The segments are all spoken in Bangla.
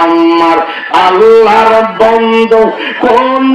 আমার আল্লাহর বন্ধু কোন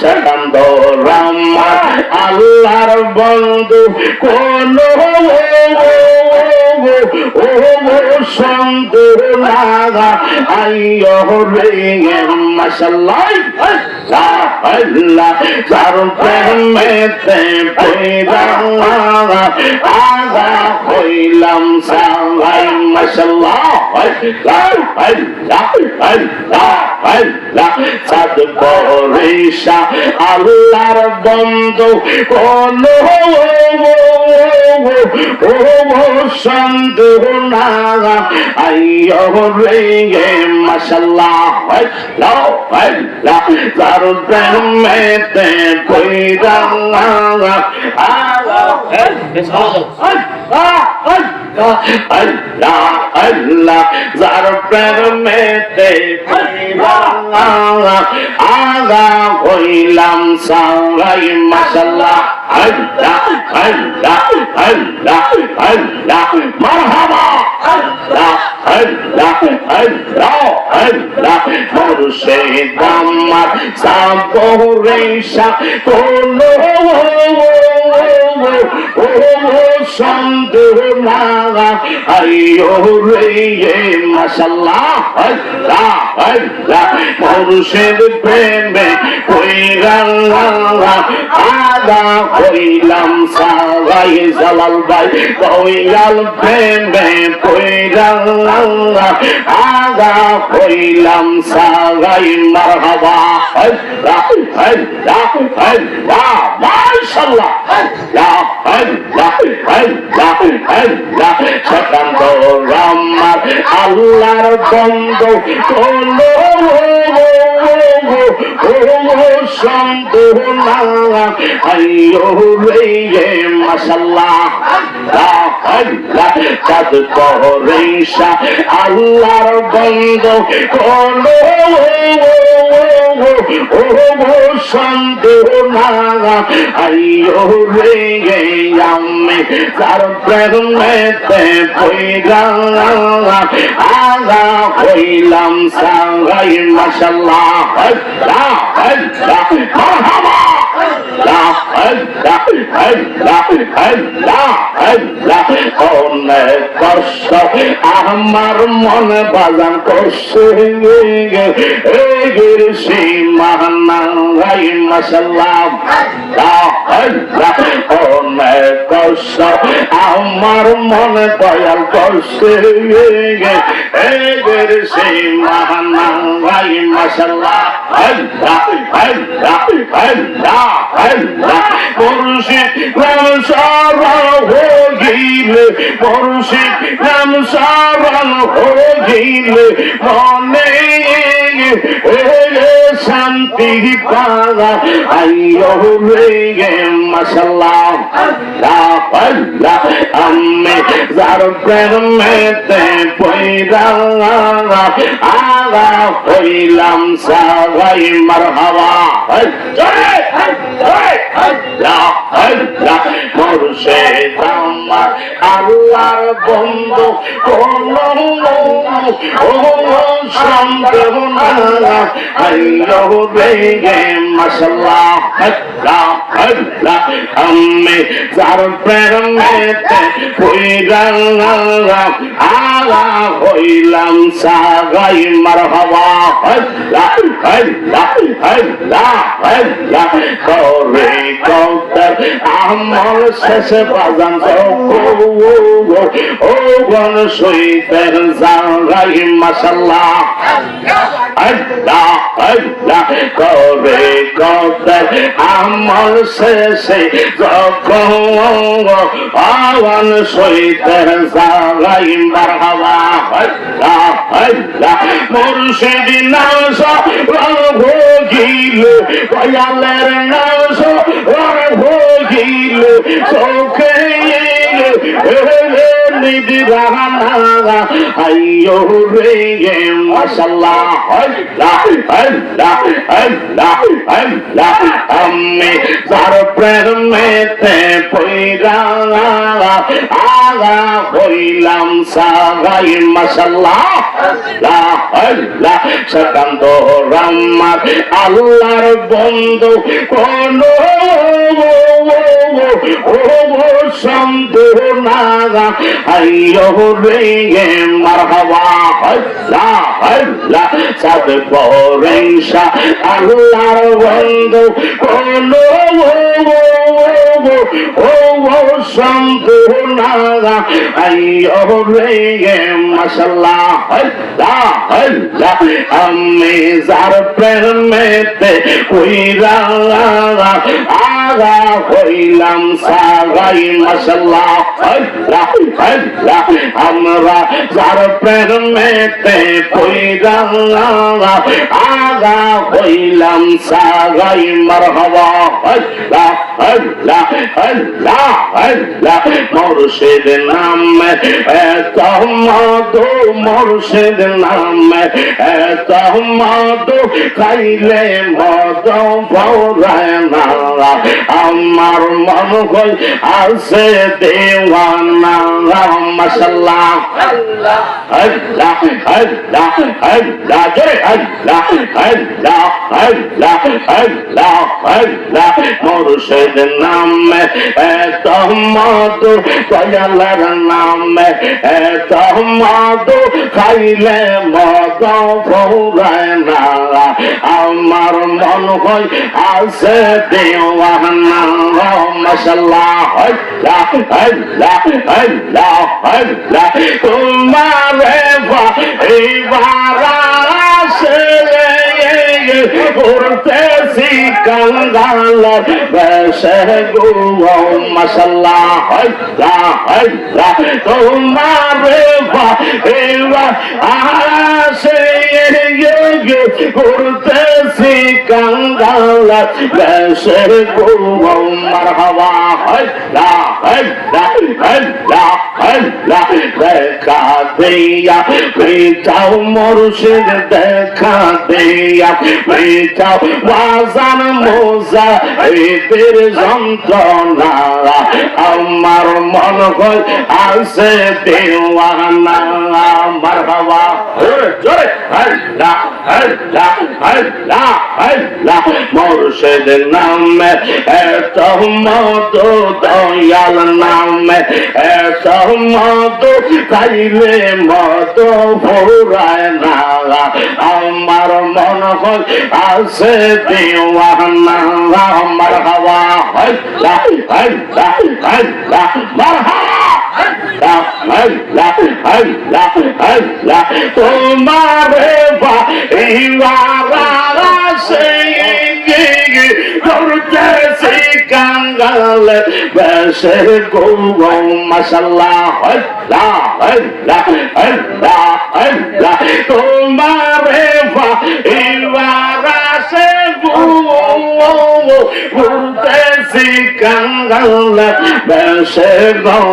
সদন্দ রামা আল্লাহর বন্ধু কোন হইলাম সালাই মাশাল্লাহ। সাদ বরিশা আল্লাহর বন্ধু, কোন সন্দেহ না আইয়ো রে মাশাল্লাহ আল্লাহ আল্লাহ যার প্রেমেতে কইরা আল্লাহ আল্লাহ যার প্রেমেতে কইরা আগা হইলাম সারাই মাশাল্লাহ। আল্লাহ আল্লাহ আল্লাহ আল্লাহ মারহাবা আল্লাহ আল্লাহ আল্লাহ আল্লাহ মুর্শিদ আমার সাবরেশা কোন ও সন্দেহ না আইয়ো রে মাশাল্লাহ আল্লাহ আল্লাহ মুর্শিদ প্রেমে কইরা আগা হইলাম সাগাই জালাল ভাই কইয়াল প্রেমে কইরা আগা হইলাম সাগাই মারহাবা সকান্ত রামার আল্লাহর বন্ধু আল্লাহর বন্ধু সন্দেহ না আইয়ো রে আমি তার প্রেমেতে আগা হইলাম সাঙ্গাই মাশাল্লাহ আল্লাহ আল্লাহ আমার মনে বাজান করছে আমার মনে দয়াল করছে আল্লাহ আল্লাহ মুর্শিদ নাম সারা হইলে মুর্শিদ নাম সারা হইলে মনে শান্তি পাওয়া আইয়ো রে মাশাল্লাহ। আল্লাহ আল্লাহ আমি যার প্রেমেতে পয়দা আগা হইলাম সাগাই মারহাবা। জয় জয় আল্লাহ আল্লাহ। মুর্শিদ আমার আল্লাহর বন্ধু কোন ও সন্দেহ না। আইয়ো রে মাশাল্লাহ আল্লাহ আল্লাহ আমি যার প্রেমেতে হইরা আগা হইলাম সাগাই, মারহাবা, আল্লাহ আল্লাহ আল্লাহ আল্লাহ, করে কৌতর আমল শেষে বাজান ও আল্লাহ। আল্লাহ করে কত আমল শেষে যখন আওয়ান সইতে জাগাই মারহাবা, আল্লাহ আল্লাহ মুর্শিদ নাস ভোগিল দয়ালের নাস ভোগিল চোখে আমি যার প্রেমেতে পইরা আগা হইলাম সাগাই মাশাআল্লাহ আল্লাহ সেকান্ত রাম্মার আল্লাহর বন্ধু কোন সম্পূর্ণা আইয়ো রে মারহাবা আল্লাহ আল্লাহ সব পরেশা আল্লাহর বন্ধু, কোন ও ও সম্পূর্ণা আইয়ো রে মাশাআল্লাহ আল্লাহ আল্লাহ আমি যার প্রেমেতে কইরা আগা হইলাম সাগাই আল্লাহ আমরা যার প্রেমেতে কইরা আগা হইলাম সাগাই মারহাবা আল্লাহ আল্লাহ আল্লাহ আল্লাহ মুর্শিদ নাম এত মধু মুর্শিদ নাম এত মধু খাইলে মদ পৌরায় না আমার মন হই আছে দেওয়ানা মাসাল্লাহ আল্লাহ আল্লাহ আল্লাহ, জোরে, আল্লাহ আল্লাহ আল্লাহ আল্লাহ আল্লাহ। মুর্শিদ নাম, এত মধু দয়ালার নাম, এত মধু খাইলে মদ ফৌরায় না আমার মন হই আছে দেওয়ানা মাশাল্লাহ আল্লাহ আল্লাহ আল্লাহ আল্লাহ তোমার এইবার করতেছি কাঙ্গাল বেশে গো মাশাল্লাহ আল্লাহ আল্লাহ তোমার এবার আসে করতেছি কাঙ্গাল বেশে গো মারহাবা আল্লাহ আল্লাহ আল্লাহ আল্লাহ দেখা দিয়া মেটাও মুর্শিদ দেখা দিয়া। মেটাও বাজান মোজা, এদের যন্ত্রণা। আমার মন হয় আছে দেওয়ানা। মারহাবা। জোরে মুর্শিদ নামে এত দয়াল নামে এত মতো খাইলে মতো ফুরায় না আমার মন হয় আছে দেওয়ানা, আমার হাওয়া আল্লাহ আল্লাহ আল্লাহ মারহাবা তোমারে করতেছি কাঙ্গাল বেশে গৌ মশাল্লা হল্লা হল্লা হল্লা হল্লা তোমারে ইবারাসে করতেছি কাঙ্গাল বেশে গৌ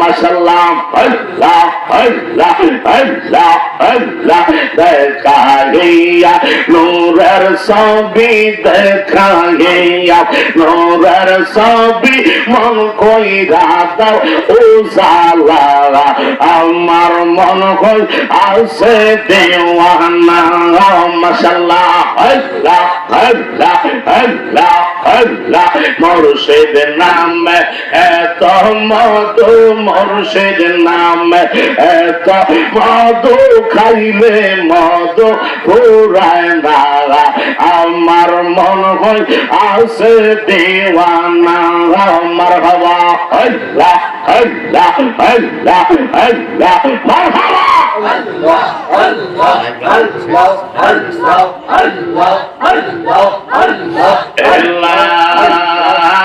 মশাল্লাহ আল্লাহ আল্লাহ আল্লাহ আল্লাহ দেখা গিয়া নূরের ছবি দেখা গিয়া নূরের ছবি মন কইরা দাও উজালা আমার মন কই আছে দেওয়ানা মাশাল্লাহ আল্লাহ আল্লাহ আল্লাহ আল্লাহ মুর্শিদ নাম, এত মধু মুর্শিদ নাম, এত মধু খাইলে মধু পুরায় না আমার মন হয় আছে দেওয়ানা, আমার হওয়া আল্লাহ আল্লাহ আল্লাহ আল্লাহ। মারহাবা